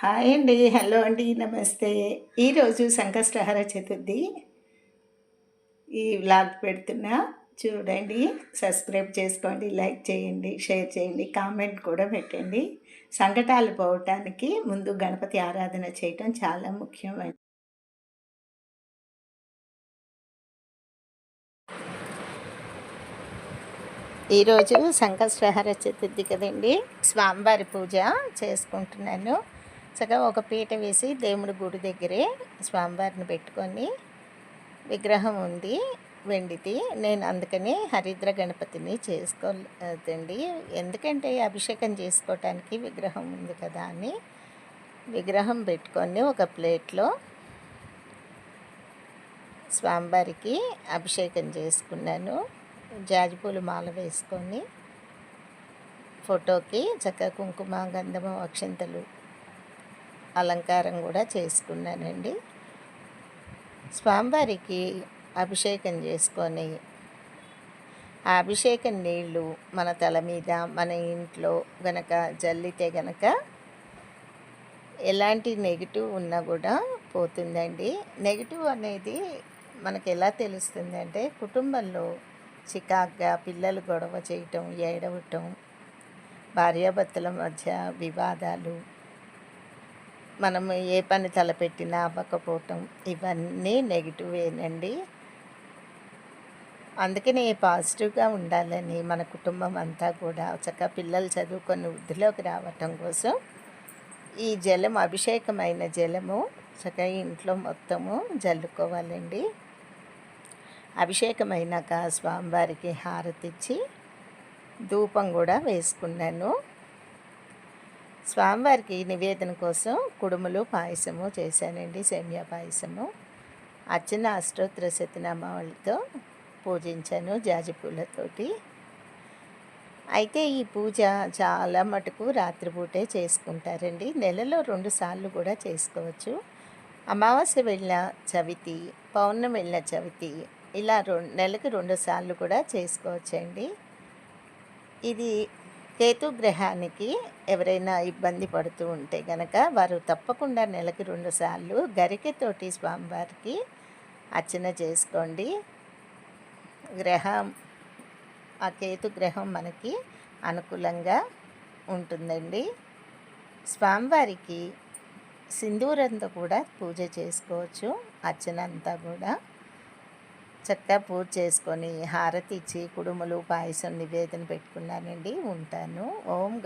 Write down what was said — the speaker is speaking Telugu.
హాయ్ అండి హలో అండి నమస్తే. ఈరోజు సంకష్టహార చతుర్థి. ఈ వ్లాగ్ పెడుతున్నా చూడండి సబ్స్క్రైబ్ చేసుకోండి లైక్ చేయండి షేర్ చేయండి కామెంట్ కూడా పెట్టండి. సంకటాలు పోవటానికి ముందు గణపతి ఆరాధన చేయటం చాలా ముఖ్యమండి ఈరోజు సంకష్టహార చతుర్థి కదండి స్వామివారి పూజ చేసుకుంటున్నాను. చక్కగా ఒక పీట వేసి దేవుడి గుడి దగ్గరే స్వామివారిని పెట్టుకొని విగ్రహం ఉంది వెండిది. నేను అందుకని హరిద్ర గణపతిని చేసుకోలేదండి. ఎందుకంటే అభిషేకం చేసుకోవటానికి విగ్రహం ఉంది కదా అని విగ్రహం పెట్టుకొని ఒక ప్లేట్లో స్వామివారికి అభిషేకం చేసుకున్నాను. జాజిపూలు మాల వేసుకొని ఫోటోకి చక్కగా కుంకుమ గంధము అక్షంతలు అలంకారం కూడా చేసుకున్నానండి. స్వామివారికి అభిషేకం చేసుకొని ఆ అభిషేకం నీళ్ళు మన తల మీద మన ఇంట్లో గనక జల్లితే గనక ఎలాంటి నెగిటివ్ ఉన్నా కూడా పోతుందండి. నెగిటివ్ అనేది మనకు ఎలా తెలుస్తుంది అంటే కుటుంబంలో చికాగ్గా పిల్లలు గొడవ చేయటం ఏడవటం భార్యాభర్తల మధ్య వివాదాలు మనం ఏ పని తలపెట్టినా అవ్వకపోవటం ఇవన్నీ నెగిటివేనండి అందుకనే పాజిటివ్గా ఉండాలని మన కుటుంబం అంతా కూడా చక్కగా పిల్లలు చదువుకొని వృద్ధిలోకి రావటం కోసం ఈ జలం అభిషేకమైన జలము చక్కగా ఇంట్లో మొత్తము జల్లుకోవాలండి. అభిషేకమైనాక స్వామివారికి హారతిచ్చి ధూపం కూడా వేసుకున్నాను. స్వామివారికి నివేదన కోసం కుడుములు పాయసము చేశానండి సేమియా పాయసము. అర్చన అష్టోత్తర సత్యనామాలతో పూజించాను జాజి పూలతోటి అయితే ఈ పూజ చాలా మటుకు రాత్రిపూటే చేసుకుంటారండి. నెలలో రెండు సార్లు కూడా చేసుకోవచ్చు. అమావాస్య వెళ్ళిన చవితి పౌర్ణమి వెళ్ళిన చవితి ఇలా రెండు నెలకు రెండు సార్లు కూడా చేసుకోవచ్చండి. ఇది కేతు గ్రహానికి ఎవరైనా ఇబ్బంది పడుతూ ఉంటే గనక వారు తప్పకుండా నెలకి రెండుసార్లు గరికెతోటి స్వామివారికి అర్చన చేసుకోండి. గ్రహం ఆ కేతు గ్రహం మనకి అనుకూలంగా ఉంటుందండి. స్వామివారికి సింధూరంతో కూడా పూజ చేసుకోవచ్చు అర్చన అంతా కూడా. చక్కగా పూజ చేసుకొని హారతి ఇచ్చి కుడుములు పాయసం నివేదన పెట్టుకున్నానండి. ఉంటాను. ఓం